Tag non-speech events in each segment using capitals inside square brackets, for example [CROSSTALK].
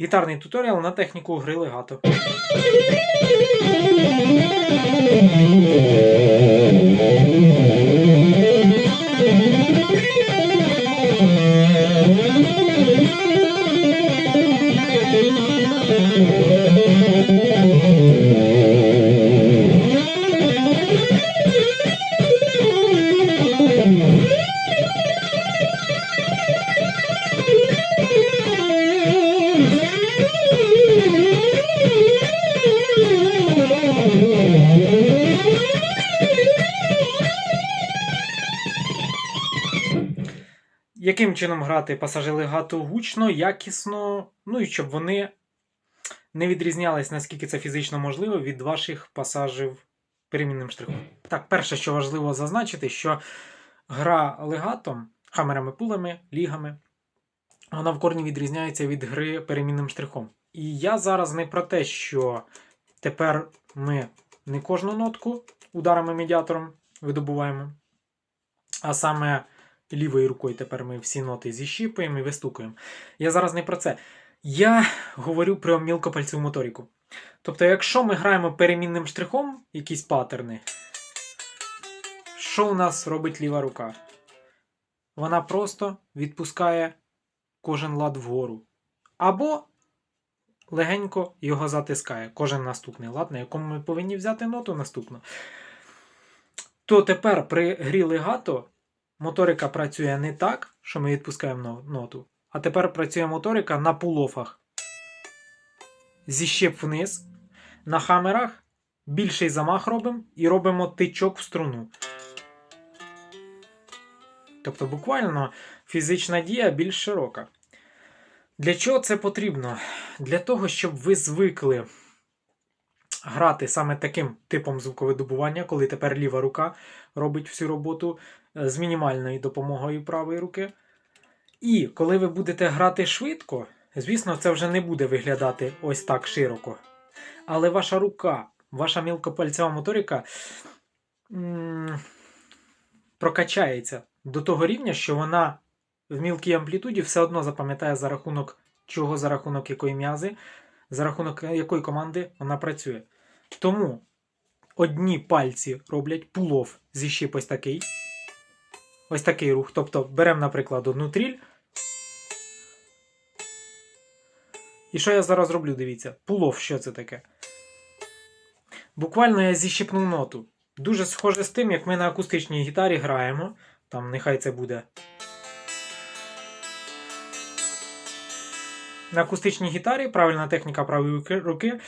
Гітарний туторіал на техніку гри легато. Яким чином грати пасажи легато гучно, якісно, ну і щоб вони не відрізнялись, наскільки це фізично можливо, від ваших пасажів перемінним штрихом. Так, перше, що важливо зазначити, що гра легатом, хамерами, пулами, лігами, вона в корні відрізняється від гри перемінним штрихом. І я зараз не про те, що тепер ми не кожну нотку ударами медіатором видобуваємо, а саме лівою рукою тепер ми всі ноти зіщіпуємо і вистукуємо. Я зараз не про це. Я говорю про мілкопальцеву моторику. Тобто, якщо ми граємо перемінним штрихом якісь паттерни, що у нас робить ліва рука? Вона просто відпускає кожен лад вгору. Або легенько його затискає, кожен наступний лад, на якому ми повинні взяти ноту наступну. То тепер при грі легато моторика працює не так, що ми відпускаємо ноту, а тепер працює моторика на пулофах. Зіщеп вниз. На хамерах більший замах робимо і робимо тичок в струну. Тобто, буквально фізична дія більш широка. Для чого це потрібно? Для того, щоб ви звикли грати саме таким типом звуковидобування, коли тепер ліва рука робить всю роботу з мінімальною допомогою правої руки. І коли ви будете грати швидко, звісно, це вже не буде виглядати ось так широко. Але ваша рука, ваша мілкопальцева моторика прокачається до того рівня, що вона в мілкій амплітуді все одно запам'ятає за рахунок чого, за рахунок якої м'язи, за рахунок якої команди вона працює. Тому одні пальці роблять пулов зі щіп ось такий. Ось такий рух. Тобто беремо, наприклад, одну тріль. І що я зараз роблю, дивіться? Пулов, що це таке? Буквально я зіщипнув ноту. Дуже схоже з тим, як ми на акустичній гітарі граємо. Там нехай це буде. На акустичній гітарі правильна техніка правої руки-.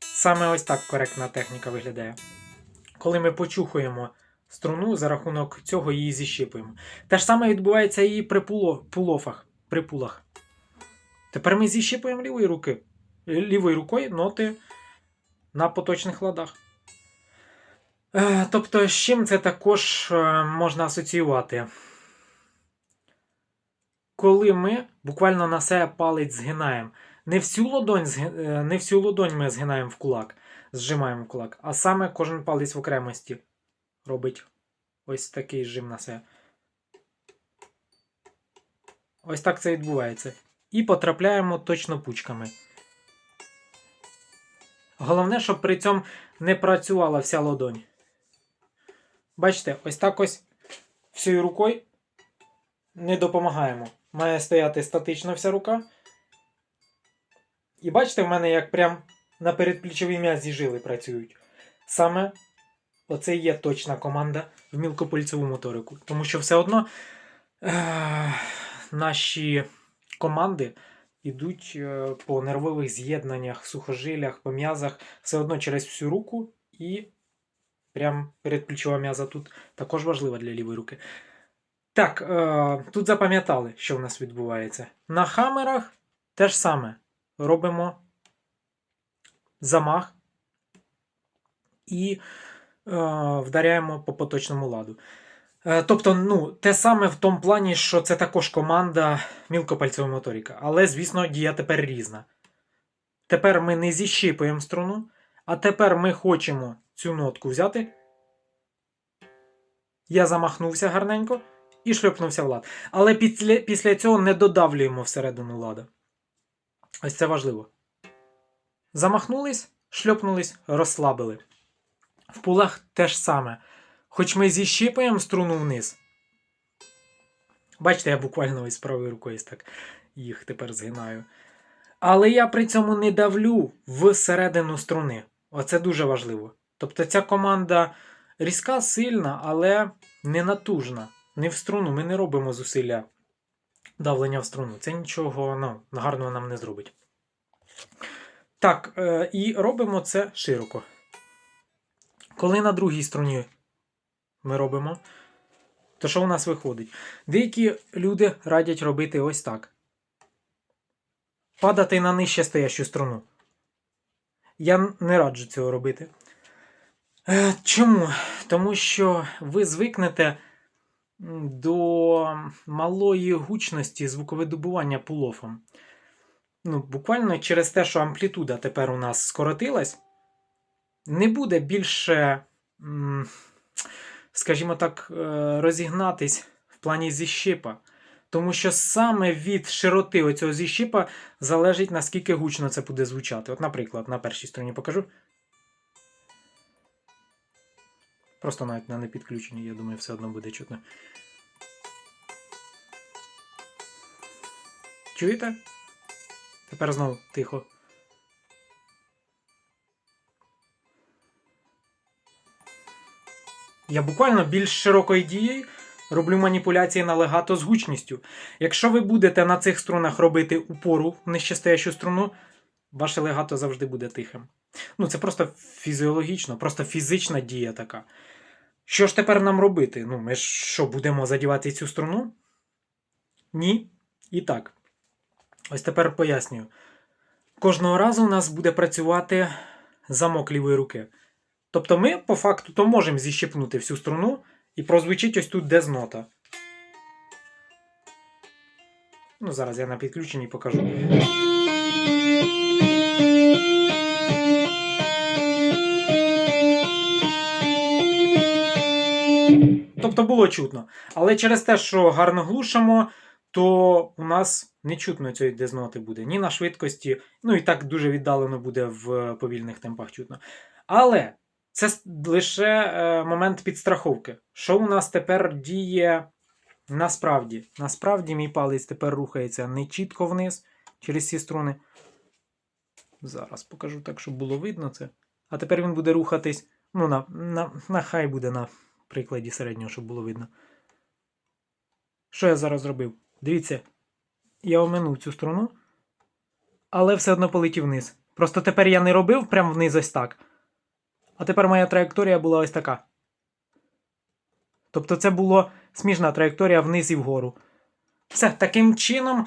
Саме ось так коректна техніка виглядає. Коли ми почухуємо струну, за рахунок цього її зіщипуємо. Те ж саме відбувається і при пуло, пулофах, при пулах. Тепер ми зіщипуємо лівою руки, лівою рукою ноти на поточних ладах. Е, Тобто, з чим це також е, можна асоціювати? Коли ми буквально на себе палець згинаємо. Не всю ладонь, зги- е, не всю ладонь ми згинаємо в кулак, зжимаємо в кулак, а саме кожен палець в окремості робить ось такий жим на себе. Ось так це відбувається. І потрапляємо точно пучками. Головне, щоб при цьому не працювала вся ладонь. Бачите, ось так ось всією рукою не допомагаємо. Має стояти статично вся рука. І бачите, в мене як прям на передплічовій м'язі жили працюють. Саме оце є точна команда в мілкопальцеву моторику. Тому що все одно е- наші команди йдуть е, по нервових з'єднаннях, сухожилях, по м'язах, все одно через всю руку і прям передплічова м'яза тут також важлива для лівої руки. Так, е, тут запам'ятали, що в нас відбувається. На хамерах те ж саме. Робимо замах і вдаряємо по поточному ладу. Е, тобто, ну, те саме в тому плані, що це також команда мілкопальцева моторика. Але, звісно, дія тепер різна. Тепер ми не зіщипуємо струну, а тепер ми хочемо цю нотку взяти. Я замахнувся гарненько і шльопнувся в лад. Але після, після цього не додавлюємо всередину лада. Ось це важливо. Замахнулись, шльопнулись, розслабили. В пулах те ж саме. Хоч ми зіщипаємо струну вниз. Бачите, я буквально ось правою рукою так їх тепер згинаю. Але я при цьому не давлю всередину струни. Оце дуже важливо. Тобто ця команда різка, сильна, але не натужна. Не в струну. Ми не робимо зусилля давлення в струну. Це нічого ну, гарного нам не зробить. Так, е, і робимо це широко. Коли на другій струні ми робимо, то що у нас виходить? Деякі люди радять робити ось так. Падати на нижче стоящу струну. Я не раджу цього робити. Е, Чому? Тому що ви звикнете до малої гучності звуковидобування пулофом. Ну, буквально через те, що амплітуда тепер у нас скоротилась, не буде більше, скажімо так, е, розігнатись в плані зіщипа. Тому що саме від широти оцього зіщипа залежить, наскільки гучно це буде звучати. От, наприклад, на першій стороні покажу. Просто навіть на непідключенні, я думаю, все одно буде чутно. Чуєте? Тепер знову тихо. Я буквально більш широкою дією роблю маніпуляції на легато з гучністю. Якщо ви будете на цих струнах робити упору в нижчестоящу струну, ваше легато завжди буде тихим. Ну, це просто фізіологічно, просто фізична дія така. Що ж тепер нам робити? Ну, ми ж що, будемо задівати цю струну? Ні. І так. Ось тепер пояснюю. Кожного разу у нас буде працювати замок лівої руки. Тобто ми, по факту, то можемо зіщепнути всю струну і прозвучить ось тут дезнота. Ну, зараз я на підключенні покажу. Тобто було чутно. Але через те, що гарно глушимо, то у нас не чутно цієї дезноти буде ні на швидкості, ну і так дуже віддалено буде в повільних темпах чутно. Але це лише е, момент підстраховки. Що у нас тепер діє насправді? Насправді мій палець тепер рухається не чітко вниз через ці струни. Зараз покажу так, щоб було видно це. А тепер він буде рухатись. Ну, на, на, на хай буде на прикладі середнього, щоб було видно. Що я зараз зробив? Дивіться, я оминув цю струну, але все одно полетів вниз. Просто тепер я не робив прямо вниз ось так. А тепер моя траєкторія була ось така. Тобто це була сміжна траєкторія вниз і вгору. Все, таким чином,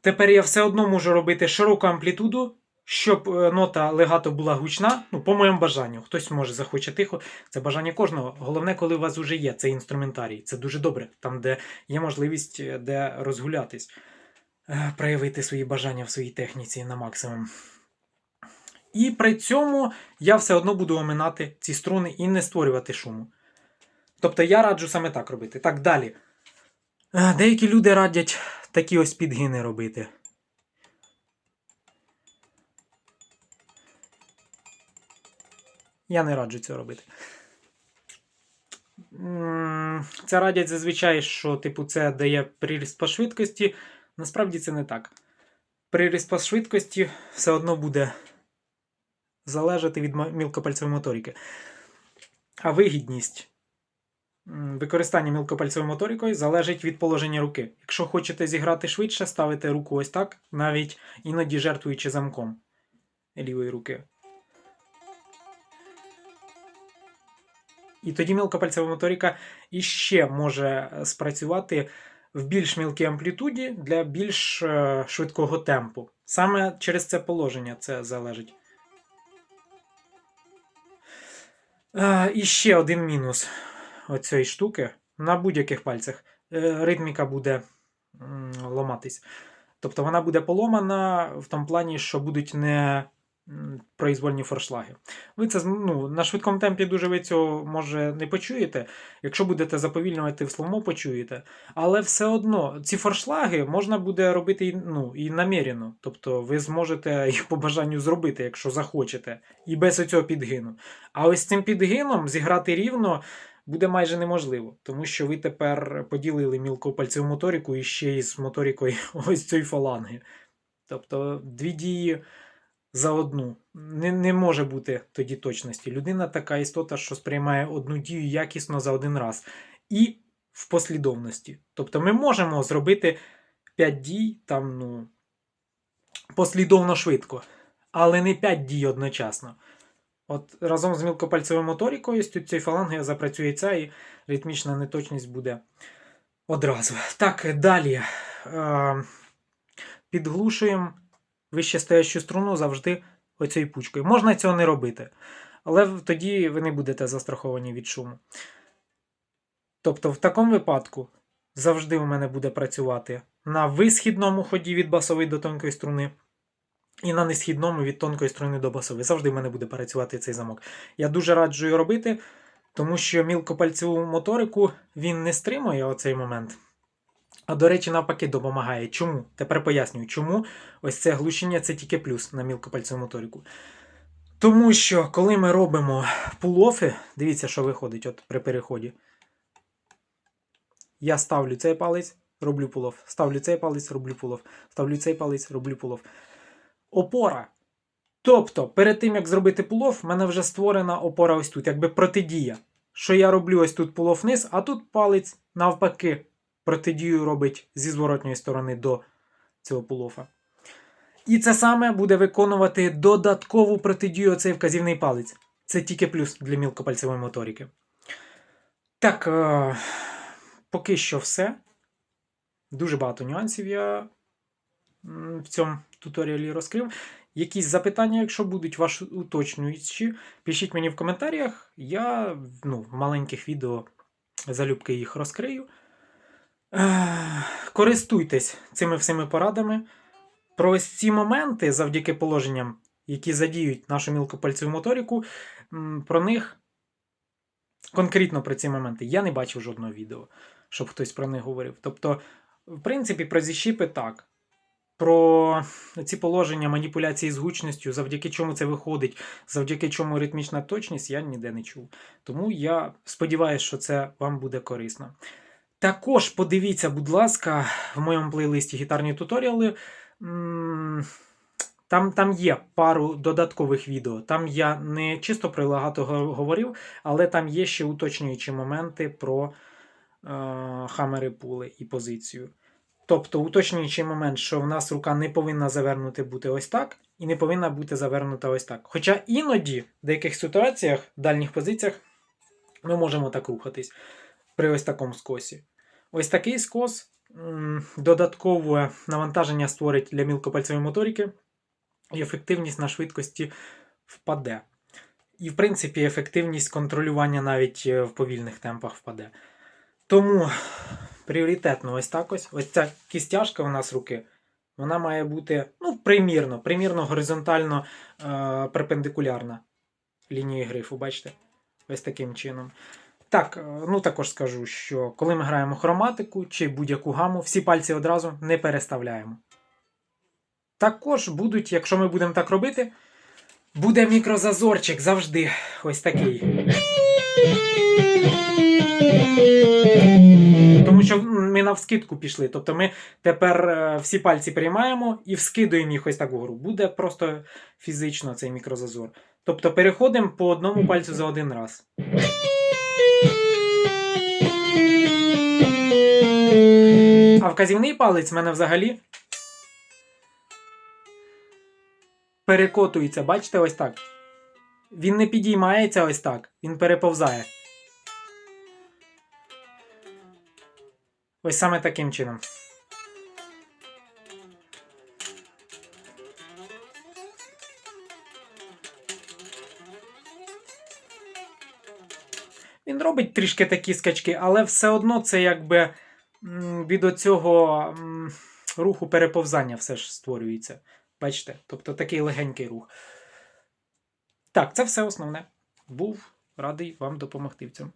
тепер я все одно можу робити широку амплітуду, щоб е, нота легато була гучна, ну, по моєму бажанню. Хтось може захоче тихо, це бажання кожного. Головне, коли у вас вже є цей інструментарій. Це дуже добре, там, де є можливість е, де розгулятись, е, проявити свої бажання в своїй техніці на максимум. І при цьому я все одно буду оминати ці струни і не створювати шуму. Тобто я раджу саме так робити. Так, далі. Е, Деякі люди радять такі ось підгини робити. Я не раджу цього робити. Це радять зазвичай, що типу, це дає приріст по швидкості. Насправді це не так. Приріст по швидкості все одно буде залежати від мілкопальцевої моторики. А вигідність використання мілкопальцевою моторикою залежить від положення руки. Якщо хочете зіграти швидше, ставите руку ось так, навіть іноді жертвуючи замком лівої руки. І тоді мілкопальцева моторика іще може е, спрацювати в більш мілкій амплітуді для більш е, швидкого темпу. Саме через це положення це залежить. Е, І ще один мінус оцієї штуки на будь-яких пальцях. Е, Ритміка буде м, ламатись. Тобто вона буде поломана в тому плані, що будуть не произвольні форшлаги. Ви це ну, на швидкому темпі дуже ви цього може не почуєте. Якщо будете заповільнювати в сломо, почуєте. Але все одно ці форшлаги можна буде робити і, ну, і намірено. Тобто ви зможете [LAUGHS] їх по бажанню зробити, якщо захочете, і без цього підгину. А ось з цим підгином зіграти рівно буде майже неможливо, тому що ви тепер поділили мілкопальцеву моторику і ще із моторикою [LAUGHS] ось цієї фаланги. Тобто дві дії за одну. Не, не може бути тоді точності. Людина така істота, що сприймає одну дію якісно за один раз. І в послідовності. Тобто ми можемо зробити 5 дій там, ну, послідовно швидко, але не 5 дій одночасно. От разом з мілкопальцевою моторикою, з цією фалангою запрацює ця і ритмічна неточність буде одразу. Так, далі. Е, підглушуємо вище стоящу струну завжди оцією пучкою. Можна цього не робити, але тоді ви не будете застраховані від шуму. Тобто, в такому випадку завжди у мене буде працювати на висхідному ході від басової до тонкої струни. І на несхідному від тонкої струни до басової. Завжди в мене буде працювати цей замок. Я дуже раджу його робити, тому що мілкопальцеву моторику він не стримує оцей момент. А до речі, навпаки, допомагає. Чому? Тепер пояснюю, чому ось це глушення це тільки плюс на мілкопальцеву моторику. Тому що коли ми робимо пулофи, дивіться, що виходить от при переході. Я ставлю цей палець, роблю пулов. Ставлю цей палець, роблю пулов. Ставлю цей палець, роблю пулов. Опора. Тобто, перед тим, як зробити пулов, в мене вже створена опора ось тут, якби протидія. Що я роблю ось тут пулов вниз, а тут палець навпаки протидію робить зі зворотньої сторони до цього пулофа. І це саме буде виконувати додаткову протидію оцей вказівний палець. Це тільки плюс для мілкопальцевої моторики. Так, е- поки що все. Дуже багато нюансів я в цьому туторіалі розкрив. Якісь запитання, якщо будуть ваші уточнюючі, пишіть мені в коментарях. Я ну, в маленьких відео залюбки їх розкрию. Користуйтесь цими всіми порадами. Про ось ці моменти, завдяки положенням, які задіють нашу мілкопальцеву моторику, м, про них конкретно про ці моменти я не бачив жодного відео, щоб хтось про них говорив. Тобто, в принципі, про зіщіпи так. Про ці положення маніпуляції з гучністю, завдяки чому це виходить, завдяки чому ритмічна точність, я ніде не чув. Тому я сподіваюся, що це вам буде корисно. Також подивіться, будь ласка, в моєму плейлисті гітарні туторіали. Там, там є пару додаткових відео. Там я не чисто про легато говорив, але там є ще уточнюючі моменти про е, хамери пули і позицію. Тобто, уточнюючий момент, що в нас рука не повинна завернути бути ось так, і не повинна бути завернута ось так. Хоча іноді, в деяких ситуаціях, в дальніх позиціях, ми можемо так рухатись при ось такому скосі. Ось такий скос додаткове навантаження створить для мілкопальцевої моторики, і ефективність на швидкості впаде. І, в принципі, ефективність контролювання навіть е, в повільних темпах впаде. Тому пріоритетно ось так ось. Ось ця кістяшка у нас руки. Вона має бути ну, примірно, примірно горизонтально е, перпендикулярна лінії грифу, бачите? Ось таким чином. Так, е, ну також скажу, що коли ми граємо хроматику чи будь-яку гаму, всі пальці одразу не переставляємо. Також будуть, якщо ми будемо так робити, буде мікрозазорчик завжди ось такий. Тому що ми навскидку пішли. Тобто ми тепер е, всі пальці приймаємо і вскидуємо їх ось так вгору. Буде просто фізично цей мікрозазор. Тобто переходимо по одному пальцю за один раз. А вказівний палець в мене взагалі перекотується, бачите, ось так. Він не підіймається ось так, він переповзає. Ось саме таким чином. Він робить трішки такі скачки, але все одно це якби від оцього руху переповзання все ж створюється. Бачите? Тобто такий легенький рух. Так, це все основне. Був радий вам допомогти в цьому.